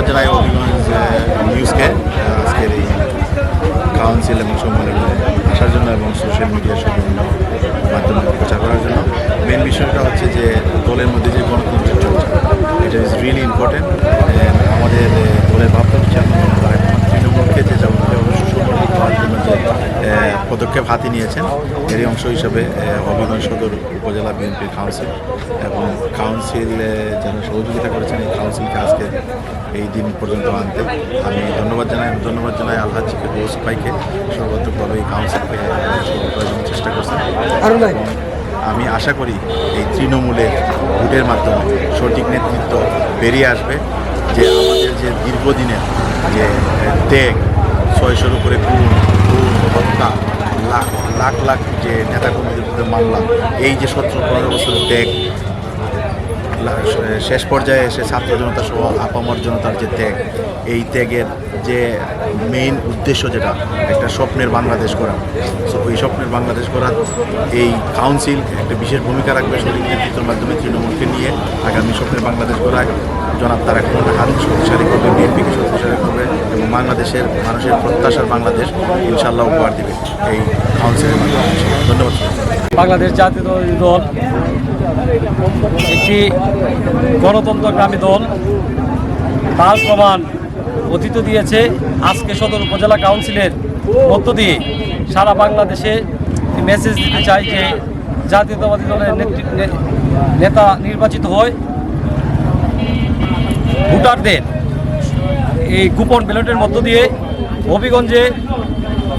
ধন্যবাদ জানাই অভিগঞ্জ নিউজকে আজকের এই কাউন্সিল এবং সম্মেলনে, আসার জন্য এবং সোশ্যাল মিডিয়ার বিভিন্ন মাধ্যমে প্রচার করার জন্য। মেন বিষয়টা হচ্ছে যে দলের মধ্যে যে গণতন্ত্রের চর্চা, এটা ইজ রিয়েলি ইম্পর্টেন্ট আমাদের দলের ভাবনা চেয়ারম্যান তৃণমূলকে যে যেমন সুপরিচিত করার জন্য যে আহ, পদক্ষেপ হাতে নিয়েছেন। এরই অংশ হিসাবে হবিগঞ্জ সদর উপজেলা বিএনপি কাউন্সিল এবং কাউন্সিল যারা সহযোগিতা করেছেন এই কাউন্সিলকে আজকে এই দিন পর্যন্ত আনতে। আমি ধন্যবাদ জানাই ধন্যবাদ জানাই আল্লাহ চিকে দোষ ভাইকে। সর্বাত্মকভাবে এই কাউন্সিলকে চেষ্টা করছেন আমি আশা করি এই তৃণমূলের ভোটের মাধ্যমে সঠিক নেতৃত্ব বেরিয়ে আসবে। যে আমাদের যে দীর্ঘদিনের যে ত্যাগ ছয়শোর উপরে খুন হত্যা লাখ লাখ লাখ যে নেতাকর্মীদের উপরে মামলা, এই যে সতেরো, পনেরো বছরের ত্যাগ শেষ পর্যায়ে এসে ছাত্র জনতা সহ আপামর জনতার যে ত্যাগ, এই ত্যাগের যে মেইন উদ্দেশ্য যেটা, একটা স্বপ্নের বাংলাদেশ করা সো ওই স্বপ্নের বাংলাদেশ করার এই কাউন্সিল একটা বিশেষ ভূমিকা রাখবে সঠিক নেতৃত্বের মাধ্যমে তৃণমূলকে নিয়ে। আগামী স্বপ্নের বাংলাদেশ গড়ায় জনাব তারা কোন হাত শক্তিশালী করবে বিএনপিকে বাংলাদেশের মানুষের প্রত্যাশার বাংলাদেশ ইনশাল্লাহ উপহার দেবে এই কাউন্সিলের ধন্যবাদ বাংলাদেশ জাতীয়তাবাদী দল একটি গণতন্ত্রকামী দল। তার প্রমাণ অতীত দিয়েছে। আজকে সদর উপজেলা কাউন্সিলের মধ্য দিয়ে সারা বাংলাদেশে মেসেজ দিতে চাই যে জাতীয়তাবাদী দলের নেতা নির্বাচিত হয়। ভোটারদের এই কুপন ব্যালটের মধ্য দিয়ে হবিগঞ্জে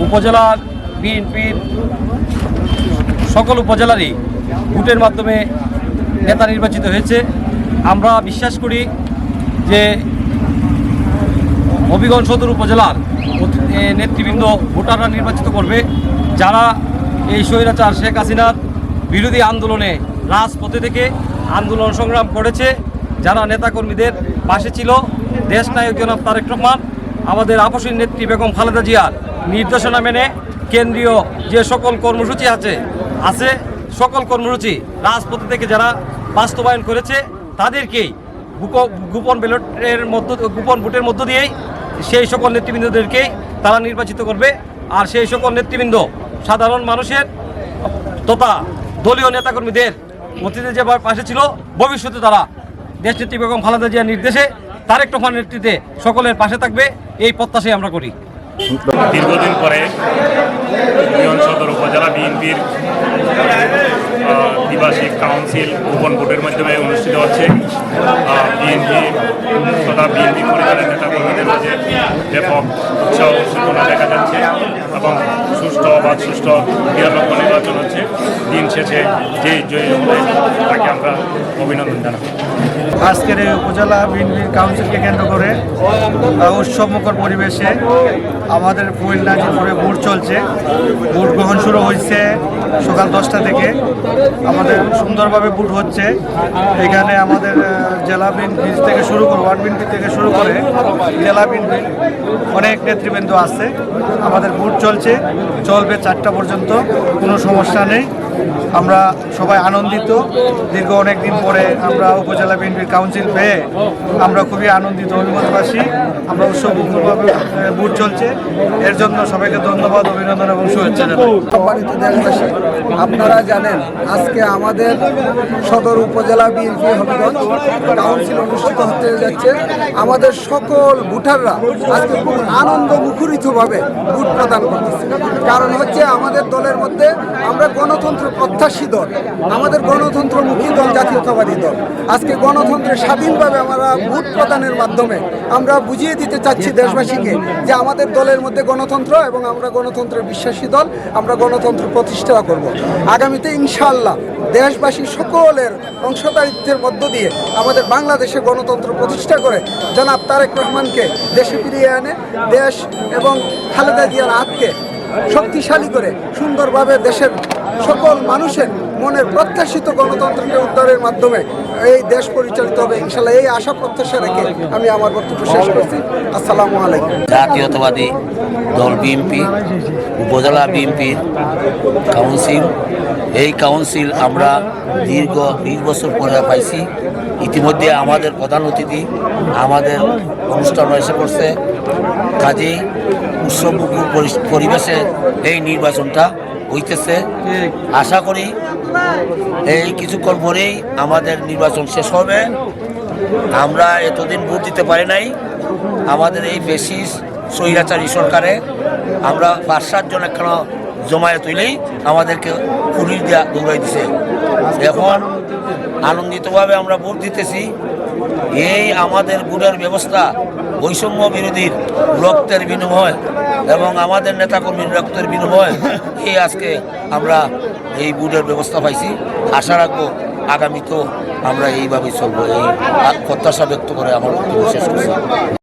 উপজেলার বিএনপির সকল উপজেলারই ভোটের মাধ্যমে নেতা নির্বাচিত হয়েছে। আমরা বিশ্বাস করি যে হবিগঞ্জ সদর উপজেলার নেতৃবৃন্দ ভোটাররা নির্বাচিত করবে। যারা এই স্বৈরাচার শেখ হাসিনার বিরোধী আন্দোলনে রাজপথে থেকে আন্দোলন সংগ্রাম করেছে, যারা নেতাকর্মীদের পাশে ছিল দেশ নায়ক জনাব তারেক রহমান, আমাদের আপসীর নেত্রী বেগম খালেদা জিয়ার নির্দেশনা মেনে কেন্দ্রীয় যে সকল কর্মসূচি আছে আছে সকল কর্মসূচি রাজপথে থেকে যারা বাস্তবায়ন করেছে, তাদেরকেই গুপ- গোপন ব্যালটের মধ্য, গোপন ভোটের মধ্য দিয়েই সেই সকল নেতৃবৃন্দদেরকেই তারা নির্বাচিত করবে। আর সেই সকল নেতৃবৃন্দ সাধারণ মানুষের তথা দলীয় নেতাকর্মীদের অতীতে যে পাশে ছিল, ভবিষ্যতে তারা দেশ নেত্রী বেগম খালেদা জিয়ার নির্দেশে তারেক রহমান নেতৃত্বে সকলের পাশে থাকবে, এই প্রত্যাশাই আমরা করি। দীর্ঘদিন পরে সদর উপজেলা বিএনপির দ্বিবার্ষিক কাউন্সিল গোপন ভোটের মাধ্যমে অনুষ্ঠিত হচ্ছে। বিএনপি তথা বিএনপি পরিবারের নেতাকর্মীদের মাঝে ব্যাপক উৎসাহ দেখা যাচ্ছে এবং বা সুষ্ঠু নির্বাচন হচ্ছে, দিন শেষে যেই জয়ী হবে তাকে আমরা অভিনন্দন জানাব। আজকের এই উপজেলা বিএনপির কাউন্সিলকে কেন্দ্র করে উৎসবমুখর পরিবেশে আমাদের কুমিল্লা নাজিরপুরে ভোট চলছে, ভোট গ্রহণ শুরু হয়েছে সকাল দশটা থেকে। আমাদের সুন্দরভাবে ভোট হচ্ছে। এখানে আমাদের জেলা বিএনপি থেকে শুরু করে, ওয়ার্ড বিএনপি থেকে শুরু করে জেলা বিএনপি অনেক নেতৃবৃন্দ আছে। আমাদের ভোট চলছে, চলবে চারটা পর্যন্ত কোনো সমস্যা নেই। আমরা সবাই আনন্দিত। দীর্ঘ অনেক দিন পরে আমরা উপজেলা বিএনপির কাউন্সিল পেয়ে আমরা খুবই আনন্দিত, অভিমতবাসী। আমরা উৎসবমুখরভাবে বুট চলছে। এর জন্য সবাইকে ধন্যবাদ, অভিনন্দন এবং শুভেচ্ছা আপনারা জানেন, আজকে আমাদের সদর উপজেলা বিএনপি হবিগঞ্জ কাউন্সিল অনুষ্ঠিত হতে যাচ্ছে। আমাদের সকল ভোটাররা আজকে খুব আনন্দ মুখরিতভাবে ভোট প্রদান করতেছে। কারণ হচ্ছে আমাদের দলের মধ্যে আমরা গণতন্ত্র প্রত্যাশী দল, আমাদের গণতন্ত্রমুখী দল, জাতীয়তাবাদী দল। আজকে গণতন্ত্রের স্বাধীনভাবে আমরা ভোট প্রদানের মাধ্যমে আমরা বুঝিয়ে দিতে চাচ্ছি দেশবাসীকে যে আমাদের দলের মধ্যে গণতন্ত্র এবং আমরা গণতন্ত্রের বিশ্বাসী দল, আমরা গণতন্ত্র প্রতিষ্ঠা করব। আগামীতে ইনশাআল্লাহ দেশবাসী সকলের অংশদারিত্বের মধ্য দিয়ে আমাদের বাংলাদেশে গণতন্ত্র প্রতিষ্ঠা করে জনাব তারেক রহমানকে দেশে ফিরিয়ে আনে দেশ এবং খালেদা জিয়ার হাতকে শক্তিশালী করে সুন্দরভাবে দেশের সকল মানুষের মনের প্রত্যাশিত গণতন্ত্রকে উদ্ধারের মাধ্যমে এই দেশ পরিচালিত হবে। ইনশাল্লাহ এই আশা প্রত্যাশা রেখে আমি আমার বক্তব্য শেষ করছি। আসসালামু আলাইকুম। জাতীয়তাবাদী দল বিএনপি, উপজেলা বিএনপির কাউন্সিল। এই কাউন্সিল আমরা দীর্ঘ বিশ বছর পরে পাইছি। ইতিমধ্যে আমাদের প্রধান অতিথি আমাদের অনুষ্ঠান এসে পড়ছে কাজেই উৎসবমুখর পরি- পরিবেশে এই নির্বাচনটা হইতেছে। আশা করি এই কিছুক্ষণ পরেই আমাদের নির্বাচন শেষ হবে। আমরা এতদিন ভোট দিতে পারি নাই। আমাদের এই বেশি স্বৈরাচারী সরকারে আমরা পাঁচ সাতজন এখানে জমায়ে তুলেই আমাদেরকে পুলিশ দেওয়া দৌড়াই দিছে। এখন আনন্দিতভাবে আমরা ভোট দিতেছি। এই আমাদের ভোটের ব্যবস্থা বৈষম্য বিরোধীর রক্তের বিনিময় এবং আমাদের নেতাকর্মীর রক্তের বিনিময় এই আজকে আমরা এই বুডের ব্যবস্থা পাইছি। আশা রাখব আগামীতেও আমরা এইভাবেই চলবো। এই প্রত্যাশা ব্যক্ত করে আমার শেষ করছি।